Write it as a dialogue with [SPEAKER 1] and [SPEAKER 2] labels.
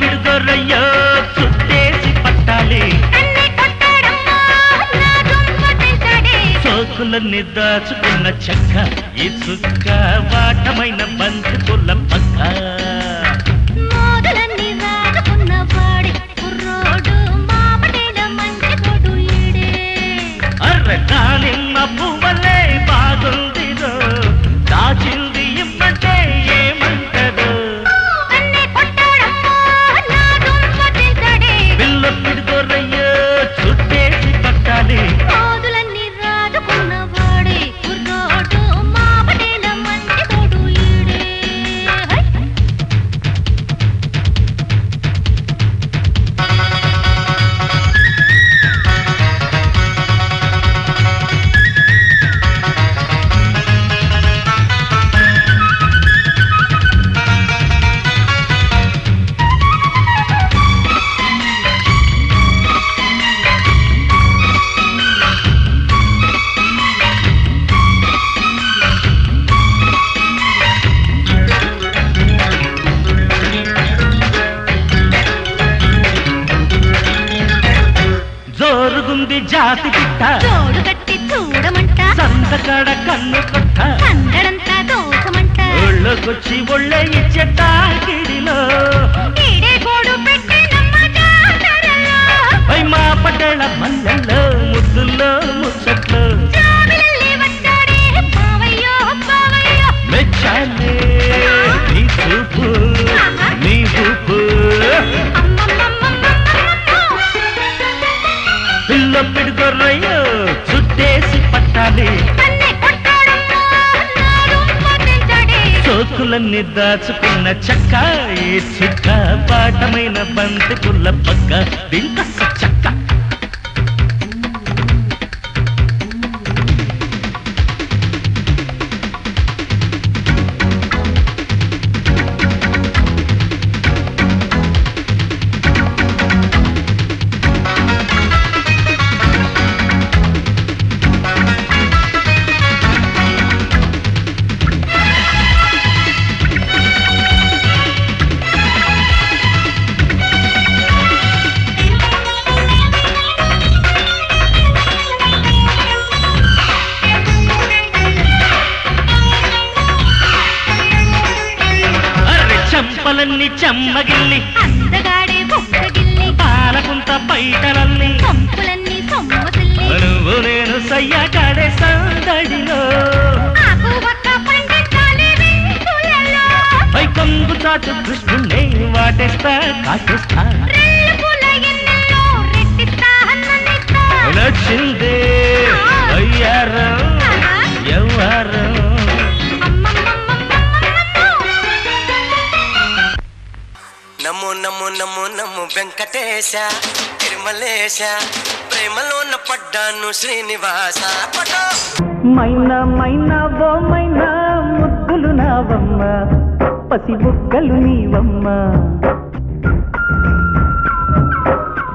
[SPEAKER 1] విడుదొరయ్యో చుట్టేసి పట్టాలి. సోకులన్నీ దాచుకున్న చక్క ఈ చుక్క వాటమైన బంతి పుల్ల పక్క. జాతి పిట్ట.
[SPEAKER 2] జోడు కట్టి చూడమంట
[SPEAKER 1] సందకాడ కన్ను కొట్ట.
[SPEAKER 2] కందడంతా దోసమంట
[SPEAKER 1] ఒళ్ళకొచ్చి ఒళ్ళే ఇచ్చేట. సోకులన్నీ దాచుకున్న చక్క ఏ చిక్క పాఠమైన బంతి పుల్ల పక్క దింక చక్క. చెంపలన్నీ చెమ్మగిల్లి
[SPEAKER 2] అందగాడే బొక్కగిల్లి
[SPEAKER 1] పాలకుంత పైటలల్లి.
[SPEAKER 2] సొమ్మసిల్లి
[SPEAKER 1] నువ్వు నేను సందడిలో.
[SPEAKER 2] పండించాలి విందులలో
[SPEAKER 1] పై కొంగు చాటు కృష్ణుణ్ణి వాటేస్తా కాటేస్తా
[SPEAKER 3] నమో నమో వెంకటేశ తిరుమలేశ ప్రేమలోన పడ్డాను శ్రీనివాస.
[SPEAKER 1] మైనా మైనా ఓ మైనా ముద్దులు నావమ్మ పసి బుక్కలు నీవమ్మ.